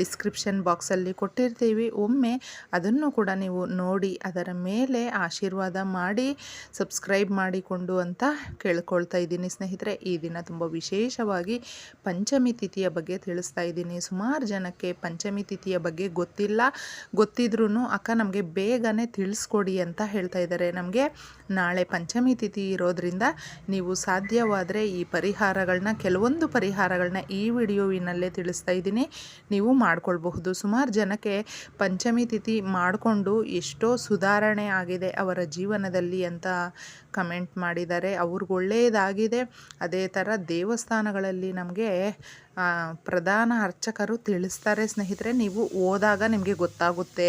Description ಬಾಕ್ಸಲ್ಲಿ ಕೊಟ್ಟಿರ್ತೀವಿ. ಒಮ್ಮೆ ಅದನ್ನು ಕೂಡ ನೀವು ನೋಡಿ, ಅದರ ಮೇಲೆ ಆಶೀರ್ವಾದ ಮಾಡಿ ಸಬ್ಸ್ಕ್ರೈಬ್ ಮಾಡಿಕೊಂಡು ಅಂತ ಕೇಳ್ಕೊಳ್ತಾ ಇದ್ದೀನಿ ಸ್ನೇಹಿತರೆ. ಈ ದಿನ ತುಂಬ ವಿಶೇಷವಾಗಿ ಪಂಚಮಿ ತಿಥಿಯ ಬಗ್ಗೆ ತಿಳಿಸ್ತಾ ಇದ್ದೀನಿ. ಸುಮಾರು ಜನಕ್ಕೆ ಪಂಚಮಿ ತಿಥಿಯ ಬಗ್ಗೆ ಗೊತ್ತಿಲ್ಲ. ಗೊತ್ತಿದ್ರೂ ಅಕ್ಕ, ನಮಗೆ ಬೇಗನೆ ತಿಳಿಸ್ಕೊಡಿ ಅಂತ ಹೇಳ್ತಾ ಇದ್ದಾರೆ. ನಮಗೆ ನಾಳೆ ಪಂಚಮಿ ತಿಥಿ ಇರೋದ್ರಿಂದ ನೀವು ಸಾಧ್ಯವಾದರೆ ಈ ಪರಿಹಾರಗಳನ್ನ ಕೆಲವೊಂದು ಪರಿಹಾರಗಳನ್ನ ಈ ವಿಡಿಯೋವಿನಲ್ಲೇ ತಿಳಿಸ್ತಾ ಇದ್ದೀನಿ. ನೀವು ಮಾಡ್ಕೊಳ್ಬಹುದು. ಸುಮಾರು ಜನಕ್ಕೆ ಪಂಚಮಿ ತಿಥಿ ಮಾಡಿಕೊಂಡು ಎಷ್ಟೋ ಸುಧಾರಣೆ ಆಗಿದೆ ಅವರ ಜೀವನದಲ್ಲಿ ಅಂತ ಕಮೆಂಟ್ ಮಾಡಿದ್ದಾರೆ. ಅವ್ರಿಗೆ ಒಳ್ಳೆಯದಾಗಿದೆ ಅದೇ ಥರ ದೇವಸ್ಥಾನಗಳಲ್ಲಿ ನಮಗೆ ಪ್ರಧಾನ ಅರ್ಚಕರು ತಿಳಿಸ್ತಾರೆ ಸ್ನೇಹಿತರೆ. ನೀವು ಹೋದಾಗ ನಿಮಗೆ ಗೊತ್ತಾಗುತ್ತೆ.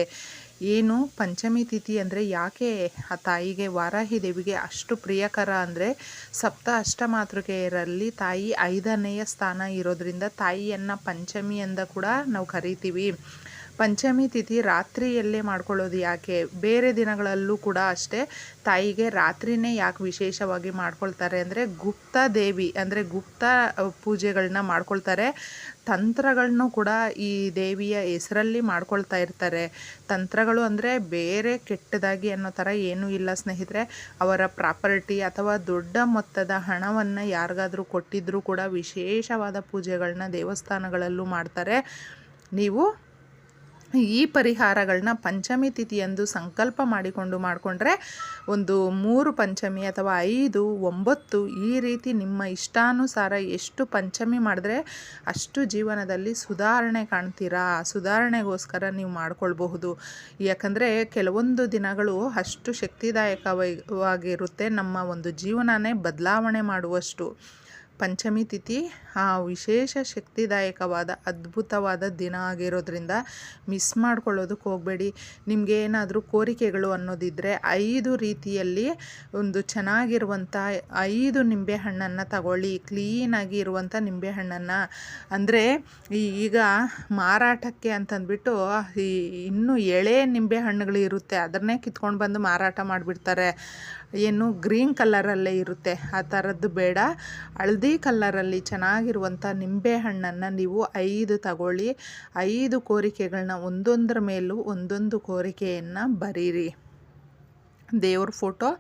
ಏನು ಪಂಚಮಿ ತಿಥಿ ಅಂದರೆ ಯಾಕೆ ಆ ತಾಯಿಗೆ, ವಾರಾಹಿ ದೇವಿಗೆ ಅಷ್ಟು ಪ್ರಿಯಕರ ಅಂದರೆ ಸಪ್ತ ಅಷ್ಟಮಾತೃಕೆಯರಲ್ಲಿ ತಾಯಿ ಐದನೆಯ ಸ್ಥಾನ ಇರೋದ್ರಿಂದ ತಾಯಿಯನ್ನು ಪಂಚಮಿ ಅಂತ ಕೂಡ ನಾವು ಕರಿತೀವಿ. ಪಂಚಮಿ ತಿಥಿ ರಾತ್ರಿಯಲ್ಲೇ ಮಾಡ್ಕೊಳ್ಳೋದು ಯಾಕೆ? ಬೇರೆ ದಿನಗಳಲ್ಲೂ ಕೂಡ ಅಷ್ಟೇ ತಾಯಿಗೆ ರಾತ್ರಿನೇ ಯಾಕೆ ವಿಶೇಷವಾಗಿ ಮಾಡ್ಕೊಳ್ತಾರೆ ಅಂದರೆ ಗುಪ್ತ ದೇವಿ, ಅಂದರೆ ಗುಪ್ತ ಪೂಜೆಗಳನ್ನ ಮಾಡ್ಕೊಳ್ತಾರೆ. ತಂತ್ರಗಳನ್ನು ಕೂಡ ಈ ದೇವಿಯ ಹೆಸರಲ್ಲಿ ಮಾಡ್ಕೊಳ್ತಾ ಇರ್ತಾರೆ. ತಂತ್ರಗಳು ಅಂದರೆ ಬೇರೆ ಕೆಟ್ಟದಾಗಿ ಅನ್ನೋ ಥರ ಏನೂ ಇಲ್ಲ ಸ್ನೇಹಿತರೆ. ಅವರ ಪ್ರಾಪರ್ಟಿ ಅಥವಾ ದೊಡ್ಡ ಮೊತ್ತದ ಹಣವನ್ನು ಯಾರಿಗಾದರೂ ಕೊಟ್ಟಿದ್ದರೂ ಕೂಡ ವಿಶೇಷವಾದ ಪೂಜೆಗಳನ್ನ ದೇವಸ್ಥಾನಗಳಲ್ಲೂ ಮಾಡ್ತಾರೆ. ನೀವು ಈ ಪರಿಹಾರಗಳನ್ನ ಪಂಚಮಿ ತಿಥಿಯಂದು ಸಂಕಲ್ಪ ಮಾಡಿಕೊಂಡು ಮಾಡಿಕೊಂಡ್ರೆ ಒಂದು ಮೂರು ಪಂಚಮಿ ಅಥವಾ ಐದು, ಒಂಬತ್ತು ಈ ರೀತಿ ನಿಮ್ಮ ಇಷ್ಟಾನುಸಾರ ಎಷ್ಟು ಪಂಚಮಿ ಮಾಡಿದ್ರೆ ಅಷ್ಟು ಜೀವನದಲ್ಲಿ ಸುಧಾರಣೆ ಕಾಣ್ತೀರಾ? ಸುಧಾರಣೆಗೋಸ್ಕರ ನೀವು ಮಾಡ್ಕೊಳ್ಬಹುದು. ಯಾಕಂದರೆ ಕೆಲವೊಂದು ದಿನಗಳು ಅಷ್ಟು ಶಕ್ತಿದಾಯಕವಾಗಿರುತ್ತೆ ನಮ್ಮ ಒಂದು ಜೀವನನೇ ಬದಲಾವಣೆ ಮಾಡುವಷ್ಟು. ಪಂಚಮಿ ತಿಥಿ ಆ ವಿಶೇಷ ಶಕ್ತಿದಾಯಕವಾದ ಅದ್ಭುತವಾದ ದಿನ ಆಗಿರೋದ್ರಿಂದ ಮಿಸ್ ಮಾಡ್ಕೊಳ್ಳೋದಕ್ಕೆ ಹೋಗಬೇಡಿ. ನಿಮಗೆ ಏನಾದರೂ ಕೋರಿಕೆಗಳು ಅನ್ನೋದಿದ್ದರೆ ಐದು ರೀತಿಯಲ್ಲಿ ಒಂದು ಚೆನ್ನಾಗಿರುವಂಥ ಐದು ನಿಂಬೆಹಣ್ಣನ್ನು ತಗೊಳ್ಳಿ. ಕ್ಲೀನಾಗಿ ಇರುವಂಥ ನಿಂಬೆಹಣ್ಣನ್ನು ಅಂದರೆ ಈಗ ಮಾರಾಟಕ್ಕೆ ಅಂತಂದ್ಬಿಟ್ಟು ಈ ಇನ್ನೂ ಎಳೆ ನಿಂಬೆಹಣ್ಣುಗಳು ಇರುತ್ತೆ ಅದನ್ನೇ ಕಿತ್ಕೊಂಡು ಬಂದು ಮಾರಾಟ ಮಾಡಿಬಿಡ್ತಾರೆ. ಏನು ಗ್ರೀನ್ ಕಲರಲ್ಲೇ ಇರುತ್ತೆ. ಆ ಥರದ್ದು ಬೇಡ. ಹಳದಿ ಕಲ್ಲರಲ್ಲಿ ಚೆನ್ನಾಗಿರುವಂಥ ನಿಂಬೆಹಣ್ಣನ್ನು ನೀವು ಐದು ತಗೊಳ್ಳಿ. ಐದು ಕೋರಿಕೆಗಳನ್ನ ಒಂದೊಂದರ ಮೇಲೂ ಒಂದೊಂದು ಕೋರಿಕೆಯನ್ನು ಬರೀರಿ. ದೇವ್ರ ಫೋಟೋ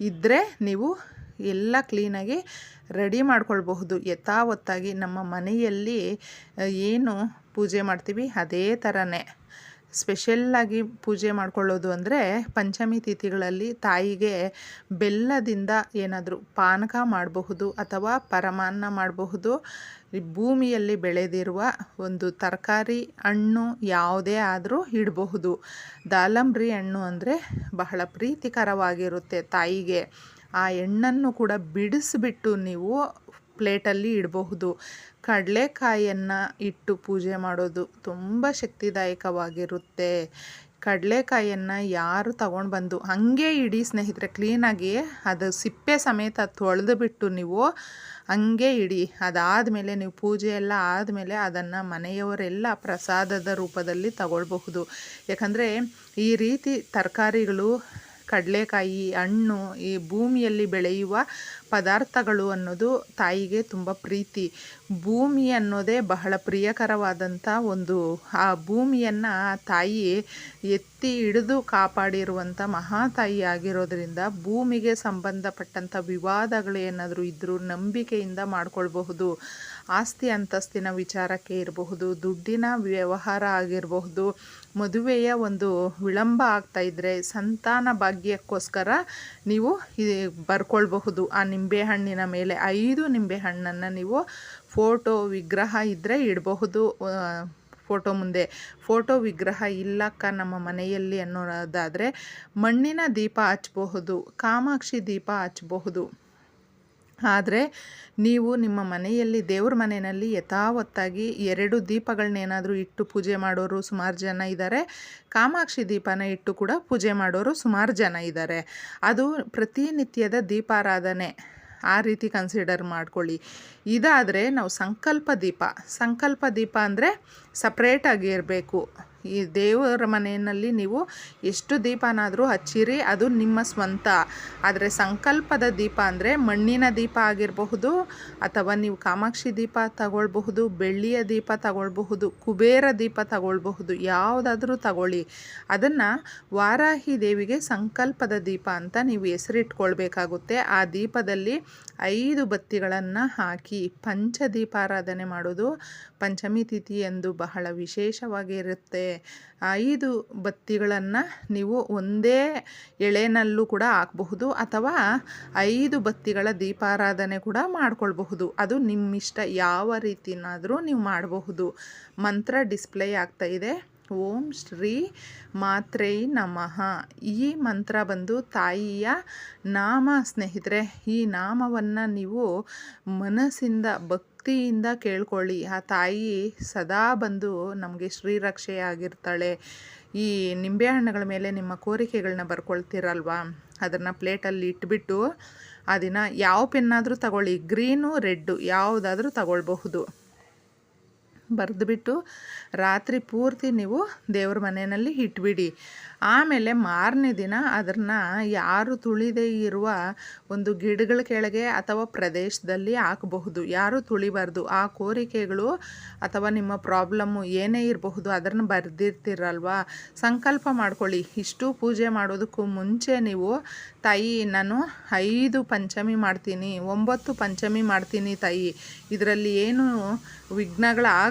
ಇದ್ದರೆ ನೀವು ಎಲ್ಲ ಕ್ಲೀನಾಗಿ ರೆಡಿ ಮಾಡ್ಕೊಳ್ಬಹುದು. ಯಥಾವತ್ತಾಗಿ ನಮ್ಮ ಮನೆಯಲ್ಲಿ ಏನು ಪೂಜೆ ಮಾಡ್ತೀವಿ ಅದೇ ಥರನೇ. ಸ್ಪೆಷಲ್ಲಾಗಿ ಪೂಜೆ ಮಾಡ್ಕೊಳ್ಳೋದು ಅಂದರೆ ಪಂಚಮಿ ತಿಥಿಗಳಲ್ಲಿ ತಾಯಿಗೆ ಬೆಲ್ಲದಿಂದ ಏನಾದರೂ ಪಾನಕ ಮಾಡಬಹುದು ಅಥವಾ ಪರಮಾನ್ನ ಮಾಡಬಹುದು. ಭೂಮಿಯಲ್ಲಿ ಬೆಳೆದಿರುವ ಒಂದು ತರಕಾರಿ ಹಣ್ಣು ಯಾವುದೇ ಆದರೂ ಇಡಬಹುದು. ದಾಲಂಬ್ರಿ ಹಣ್ಣು ಅಂದರೆ ಬಹಳ ಪ್ರೀತಿಕರವಾಗಿರುತ್ತೆ ತಾಯಿಗೆ. ಆ ಎಣ್ಣನ್ನು ಕೂಡ ಬಿಡಿಸಿಬಿಟ್ಟು ನೀವು ಪ್ಲೇಟಲ್ಲಿ ಇಡಬಹುದು. ಕಡಲೆಕಾಯನ್ನು ಇಟ್ಟು ಪೂಜೆ ಮಾಡೋದು ತುಂಬ ಶಕ್ತಿದಾಯಕವಾಗಿರುತ್ತೆ. ಕಡಲೆಕಾಯನ್ನು ಯಾರು ತಗೊಂಡು ಬಂದು ಹಾಗೆ ಇಡಿ ಸ್ನೇಹಿತರೆ, ಕ್ಲೀನಾಗಿ ಅದು ಸಿಪ್ಪೆ ಸಮೇತ ತೊಳೆದು ಬಿಟ್ಟು ನೀವು ಹಂಗೆ ಇಡಿ. ಅದಾದಮೇಲೆ ನೀವು ಪೂಜೆ ಎಲ್ಲ ಆದಮೇಲೆ ಅದನ್ನು ಮನೆಯವರೆಲ್ಲ ಪ್ರಸಾದದ ರೂಪದಲ್ಲಿ ತಗೊಳ್ಬಹುದು. ಯಾಕಂದರೆ ಈ ರೀತಿ ತರಕಾರಿಗಳು ಕಡಲೆಕಾಯಿ, ಹಣ್ಣು ಈ ಭೂಮಿಯಲ್ಲಿ ಬೆಳೆಯುವ ಪದಾರ್ಥಗಳು ಅನ್ನೋದು ತಾಯಿಗೆ ತುಂಬ ಪ್ರೀತಿ. ಭೂಮಿ ಅನ್ನೋದೇ ಬಹಳ ಪ್ರಿಯಕರವಾದಂಥ ಒಂದು, ಆ ಭೂಮಿಯನ್ನು ತಾಯಿ ಎತ್ತಿ ಹಿಡಿದು ಕಾಪಾಡಿರುವಂಥ ಮಹಾತಾಯಿ ಆಗಿರೋದ್ರಿಂದ ಭೂಮಿಗೆ ಸಂಬಂಧಪಟ್ಟಂಥ ವಿವಾದಗಳು ಏನಾದರೂ ಇದ್ದರೂ ನಂಬಿಕೆಯಿಂದ ಮಾಡ್ಕೊಳ್ಬಹುದು. ಆಸ್ತಿ ಅಂತಸ್ತಿನ ವಿಚಾರಕ್ಕೆ ಇರಬಹುದು, ದುಡ್ಡಿನ ವ್ಯವಹಾರ ಆಗಿರಬಹುದು, ಮದುವೆಯ ಒಂದು ವಿಳಂಬ ಆಗ್ತಾ ಇದ್ದರೆ ಸಂತಾನ ಭಾಗ್ಯಕ್ಕೋಸ್ಕರ ನೀವು ಬರ್ಕೊಳ್ಬಹುದು. ಆ ನಿಂಬೆಹಣ್ಣಿನ ಮೇಲೆ ಐದು ನಿಂಬೆಹಣ್ಣನ್ನು ನೀವು ಫೋಟೋ ವಿಗ್ರಹ ಇದ್ದರೆ ಇಡಬಹುದು. ಫೋಟೋ ಮುಂದೆ ಫೋಟೋ ವಿಗ್ರಹ ಇಲ್ಲಕ್ಕ ನಮ್ಮ ಮನೆಯಲ್ಲಿ ಅನ್ನೋದಾದರೆ ಮಣ್ಣಿನ ದೀಪ ಹಚ್ಚಬಹುದು, ಕಾಮಾಕ್ಷಿ ದೀಪ ಹಚ್ಚಬಹುದು. ಆದರೆ ನೀವು ನಿಮ್ಮ ಮನೆಯಲ್ಲಿ ದೇವ್ರ ಮನೆಯಲ್ಲಿ ಯಥಾವತ್ತಾಗಿ ಎರಡು ದೀಪಗಳನ್ನೇನಾದರೂ ಇಟ್ಟು ಪೂಜೆ ಮಾಡೋರು ಸುಮಾರು ಜನ ಇದ್ದಾರೆ ಕಾಮಾಕ್ಷಿ ದೀಪನ ಇಟ್ಟು ಕೂಡ ಪೂಜೆ ಮಾಡೋರು ಸುಮಾರು ಜನ ಇದ್ದಾರೆ ಅದು ಪ್ರತಿನಿತ್ಯದ ದೀಪಾರಾಧನೆ. ಆ ರೀತಿ ಕನ್ಸಿಡರ್ ಮಾಡ್ಕೊಳ್ಳಿ. ಇದಾದರೆ ನಾವು ಸಂಕಲ್ಪ ದೀಪ. ಸಂಕಲ್ಪ ದೀಪ ಅಂದರೆ ಸಪ್ರೇಟಾಗಿ ಇರಬೇಕು. ಈ ದೇವರ ಮನೆಯಲ್ಲಿ ನೀವು ಎಷ್ಟು ದೀಪನಾದರೂ ಹಚ್ಚಿರಿ, ಅದು ನಿಮ್ಮ ಸ್ವಂತ. ಆದರೆ ಸಂಕಲ್ಪದ ದೀಪ ಅಂದರೆ ಮಣ್ಣಿನ ದೀಪ ಆಗಿರಬಹುದು, ಅಥವಾ ನೀವು ಕಾಮಾಕ್ಷಿ ದೀಪ ತಗೊಳ್ಬಹುದು, ಬೆಳ್ಳಿಯ ದೀಪ ತಗೊಳ್ಬಹುದು, ಕುಬೇರ ದೀಪ ತಗೊಳ್ಬಹುದು, ಯಾವುದಾದ್ರೂ ತಗೊಳ್ಳಿ. ಅದನ್ನು ವಾರಾಹಿ ದೇವಿಗೆ ಸಂಕಲ್ಪದ ದೀಪ ಅಂತ ನೀವು ಹೆಸರಿಟ್ಕೊಳ್ಬೇಕಾಗುತ್ತೆ. ಆ ದೀಪದಲ್ಲಿ ಐದು ಬತ್ತಿಗಳನ್ನು ಹಾಕಿ ಪಂಚದೀಪಾರಾಧನೆ ಮಾಡೋದು ಪಂಚಮಿ ತಿಥಿ ಎಂದು ಬಹಳ ವಿಶೇಷವಾಗಿರುತ್ತೆ ಐದು ಬತ್ತಿಗಳನ್ನು ನೀವು ಒಂದೇ ಎಳೆನಲ್ಲೂ ಕೂಡ ಹಾಕಬಹುದು ಅಥವಾ ಐದು ಬತ್ತಿಗಳ ದೀಪಾರಾಧನೆ ಕೂಡ ಮಾಡ್ಕೊಳ್ಬಹುದು. ಅದು ನಿಮ್ಮಿಷ್ಟ ಯಾವ ರೀತಿನಾದರೂ ನೀವು ಮಾಡಬಹುದು. ಮಂತ್ರ ಡಿಸ್ಪ್ಲೇ ಆಗ್ತಾ ಇದೆ. ಓಂ ಶ್ರೀ ಮಾತ್ರೈ ನಮಃ. ಈ ಮಂತ್ರ ಬಂದು ತಾಯಿಯ ನಾಮ ಸ್ನೇಹಿತರೆ, ಈ ನಾಮವನ್ನು ನೀವು ಮನಸ್ಸಿಂದ ಭಕ್ತಿಯಿಂದ ಕೇಳ್ಕೊಳ್ಳಿ. ಆ ತಾಯಿ ಸದಾ ಬಂದು ನಮಗೆ ಶ್ರೀರಕ್ಷೆಯಾಗಿರ್ತಾಳೆ. ಈ ನಿಂಬೆಹಣ್ಣುಗಳ ಮೇಲೆ ನಿಮ್ಮ ಕೋರಿಕೆಗಳನ್ನ ಬರ್ಕೊಳ್ತೀರಲ್ವಾ? ಅದನ್ನು ಪ್ಲೇಟಲ್ಲಿ ಇಟ್ಬಿಟ್ಟು ಆ ದಿನ ಯಾವ ಪೆನ್ನಾದರೂ ತಗೊಳ್ಳಿ. ಗ್ರೀನು ರೆಡ್ಡು ಯಾವುದಾದ್ರೂ ತಗೊಳ್ಬಹುದು. ಬರೆದುಬಿಟ್ಟು ರಾತ್ರಿ ಪೂರ್ತಿ ನೀವು ದೇವ್ರ ಮನೆಯಲ್ಲಿ ಇಟ್ಬಿಡಿ. ಆಮೇಲೆ ಮಾರನೇ ದಿನ ಅದನ್ನು ಯಾರು ತುಳಿದೇ ಇರುವ ಒಂದು ಗಿಡಗಳ ಕೆಳಗೆ ಅಥವಾ ಪ್ರದೇಶದಲ್ಲಿ ಹಾಕಬಹುದು. ಯಾರು ತುಳಿಬಾರ್ದು. ಆ ಕೋರಿಕೆಗಳು ಅಥವಾ ನಿಮ್ಮ ಪ್ರಾಬ್ಲಮ್ಮು ಏನೇ ಇರಬಹುದು ಅದನ್ನು ಬರೆದಿರ್ತೀರಲ್ವ? ಸಂಕಲ್ಪ ಮಾಡ್ಕೊಳ್ಳಿ. ಇಷ್ಟು ಪೂಜೆ ಮಾಡೋದಕ್ಕೂ ಮುಂಚೆ ನೀವು ತಾಯಿ ನಾನು ಐದು ಪಂಚಮಿ ಮಾಡ್ತೀನಿ, ಒಂಬತ್ತು ಪಂಚಮಿ ಮಾಡ್ತೀನಿ ತಾಯಿ ಇದರಲ್ಲಿ ಏನು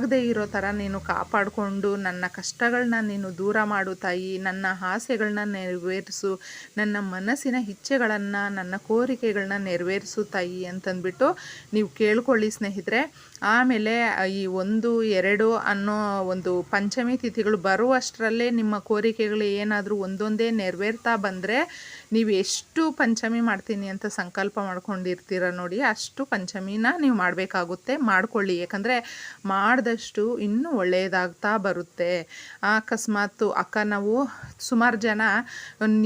ವಿಘ್ನಗಳಾಗದೇ ಇರೋ ಥರ ನೀನು ಕಾಪಾಡಿಕೊಂಡು ನನ್ನ ಕಷ್ಟಗಳನ್ನ ನೀನು ದೂರ ಮಾಡು ತಾಯಿ, ನನ್ನ ಆಸೆಗಳನ್ನ ನೆರವೇರಿಸು, ನನ್ನ ಮನಸ್ಸಿನ ಇಚ್ಛೆಗಳನ್ನು, ನನ್ನ ಕೋರಿಕೆಗಳನ್ನ ನೆರವೇರಿಸು ತಾಯಿ ಅಂತಂದ್ಬಿಟ್ಟು ನೀವು ಕೇಳ್ಕೊಳ್ಳಿ ಸ್ನೇಹಿತರೆ. ಆಮೇಲೆ ಈ ಒಂದು, ಎರಡು ಅನ್ನೋ ಒಂದು ಪಂಚಮಿ ತಿಥಿಗಳು ಬರುವಷ್ಟರಲ್ಲೇ ನಿಮ್ಮ ಕೋರಿಕೆಗಳು ಏನಾದರೂ ಒಂದೊಂದೇ ನೆರವೇರ್ತಾ ಬಂದರೆ ನೀವು ಎಷ್ಟು ಪಂಚಮಿ ಮಾಡ್ತೀನಿ ಅಂತ ಸಂಕಲ್ಪ ಮಾಡ್ಕೊಂಡಿರ್ತೀರ ನೋಡಿ, ಅಷ್ಟು ಪಂಚಮಿನ ನೀವು ಮಾಡಬೇಕಾಗುತ್ತೆ, ಮಾಡಿಕೊಳ್ಳಿ. ಯಾಕಂದರೆ ಮಾಡಿದಷ್ಟು ಇನ್ನೂ ಒಳ್ಳೆಯದಾಗ್ತಾ ಬರುತ್ತೆ. ಅಕಸ್ಮಾತ್ ಅಕ್ಕ, ನಾವು ಸುಮಾರು ಜನ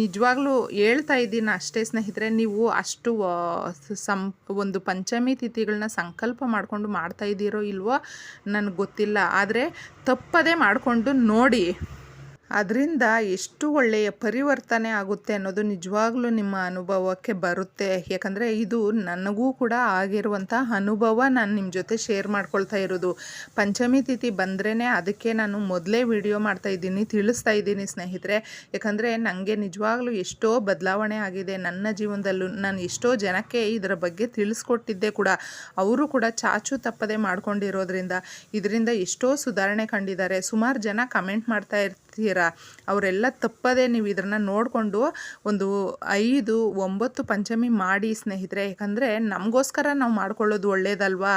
ನಿಜವಾಗ್ಲೂ ಹೇಳ್ತಾ ಇದ್ದೀನಿ ಅಷ್ಟೇ ಸ್ನೇಹಿತರೆ, ನೀವು ಅಷ್ಟು ಸಂ, ಒಂದು ಪಂಚಮಿ ತಿಥಿಗಳನ್ನ ಸಂಕಲ್ಪ ಮಾಡಿಕೊಂಡು ಮಾಡ್ತಾ ಇದ್ದೀರೋ ಇಲ್ವೋ, ನನಗೆ ಗೊತ್ತಿಲ್ಲ. ಆದರೆ ತಪ್ಪದೇ ಮಾಡಿಕೊಂಡು ನೋಡಿ. ಅದರಿಂದ ಎಷ್ಟು ಒಳ್ಳೆಯ ಪರಿವರ್ತನೆ ಆಗುತ್ತೆ ಅನ್ನೋದು ನಿಜವಾಗ್ಲೂ ನಿಮ್ಮ ಅನುಭವಕ್ಕೆ ಬರುತ್ತೆ. ಯಾಕಂದರೆ ಇದು ನನಗೂ ಕೂಡ ಆಗಿರುವಂಥ ಅನುಭವ ನಾನು ನಿಮ್ಮ ಜೊತೆ ಶೇರ್ ಮಾಡ್ಕೊಳ್ತಾ ಇರೋದು. ಪಂಚಮಿ ತಿಥಿ ಬಂದ್ರೇ ಅದಕ್ಕೆ ನಾನು ಮೊದಲೇ ವಿಡಿಯೋ ಮಾಡ್ತಾ ಇದ್ದೀನಿ, ತಿಳಿಸ್ತಾ ಇದ್ದೀನಿ ಸ್ನೇಹಿತರೆ. ಯಾಕಂದರೆ ನನಗೆ ನಿಜವಾಗ್ಲೂ ಎಷ್ಟೋ ಬದಲಾವಣೆ ಆಗಿದೆ. ನನ್ನ ಜೀವನದಲ್ಲೂ ನಾನು ಎಷ್ಟೋ ಜನಕ್ಕೆ ಇದರ ಬಗ್ಗೆ ತಿಳಿಸ್ಕೊಟ್ಟಿದ್ದೆ ಕೂಡ. ಅವರು ಕೂಡ ಚಾಚು ತಪ್ಪದೆ ಮಾಡ್ಕೊಂಡಿರೋದ್ರಿಂದ ಇದರಿಂದ ಎಷ್ಟೋ ಸುಧಾರಣೆ ಕಂಡಿದ್ದಾರೆ. ಸುಮಾರು ಜನ ಕಮೆಂಟ್ ಮಾಡ್ತಾ ಇರ್ತಾರೆ. ಮಾಡ್ತೀರಾ? ಅವರೆಲ್ಲ ತಪ್ಪದೆ ನೀವು ಇದನ್ನು ನೋಡಿಕೊಂಡು ಒಂದು ಐದು, ಒಂಬತ್ತು ಪಂಚಮಿ ಮಾಡಿ ಸ್ನೇಹಿತರೆ. ಯಾಕಂದರೆ ನಮಗೋಸ್ಕರ ನಾವು ಮಾಡ್ಕೊಳ್ಳೋದು ಒಳ್ಳೆಯದಲ್ವಾ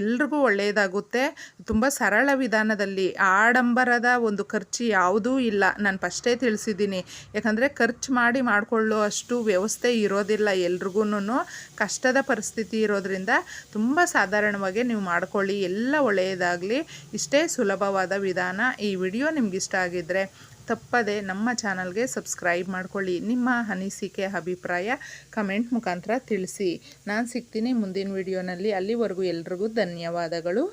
ಎಲ್ರಿಗೂ ಒಳ್ಳೆಯದಾಗುತ್ತೆ ತುಂಬ ಸರಳ ವಿಧಾನದಲ್ಲಿ ಆಡಂಬರದ ಒಂದು ಖರ್ಚು ಯಾವುದೂ ಇಲ್ಲ. ನಾನು ಫಸ್ಟೇ ತಿಳಿಸಿದ್ದೀನಿ. ಯಾಕಂದರೆ ಖರ್ಚು ಮಾಡಿ ಮಾಡಿಕೊಳ್ಳೋ ಅಷ್ಟು ವ್ಯವಸ್ಥೆ ಇರೋದಿಲ್ಲ ಎಲ್ರಿಗೂ ಕಷ್ಟದ ಪರಿಸ್ಥಿತಿ ಇರೋದ್ರಿಂದ ತುಂಬ ಸಾಧಾರಣವಾಗಿ ನೀವು ಮಾಡ್ಕೊಳ್ಳಿ. ಎಲ್ಲ ಒಳ್ಳೆಯದಾಗಲಿ. ಇಷ್ಟೇ ಸುಲಭವಾದ ವಿಧಾನ. ಈ ವಿಡಿಯೋ ನಿಮ್ಗೆ ಇಷ್ಟ ಆಗಿದ್ದರೆ ತಪ್ಪದೆ ನಮ್ಮ ಚಾನಲ್ಗೆ ಸಬ್ಸ್ಕ್ರೈಬ್ ಮಾಡ್ಕೊಳ್ಳಿ. ನಿಮ್ಮ ಅನಿಸಿಕೆ, ಅಭಿಪ್ರಾಯ ಕಮೆಂಟ್ ಮುಖಾಂತರ ತಿಳಿಸಿ. ನಾನು ಸಿಗ್ತೀನಿ ಮುಂದಿನ ವಿಡಿಯೋನಲ್ಲಿ. ಅಲ್ಲಿವರೆಗೂ ಎಲ್ರಿಗೂ ಧನ್ಯವಾದಗಳು.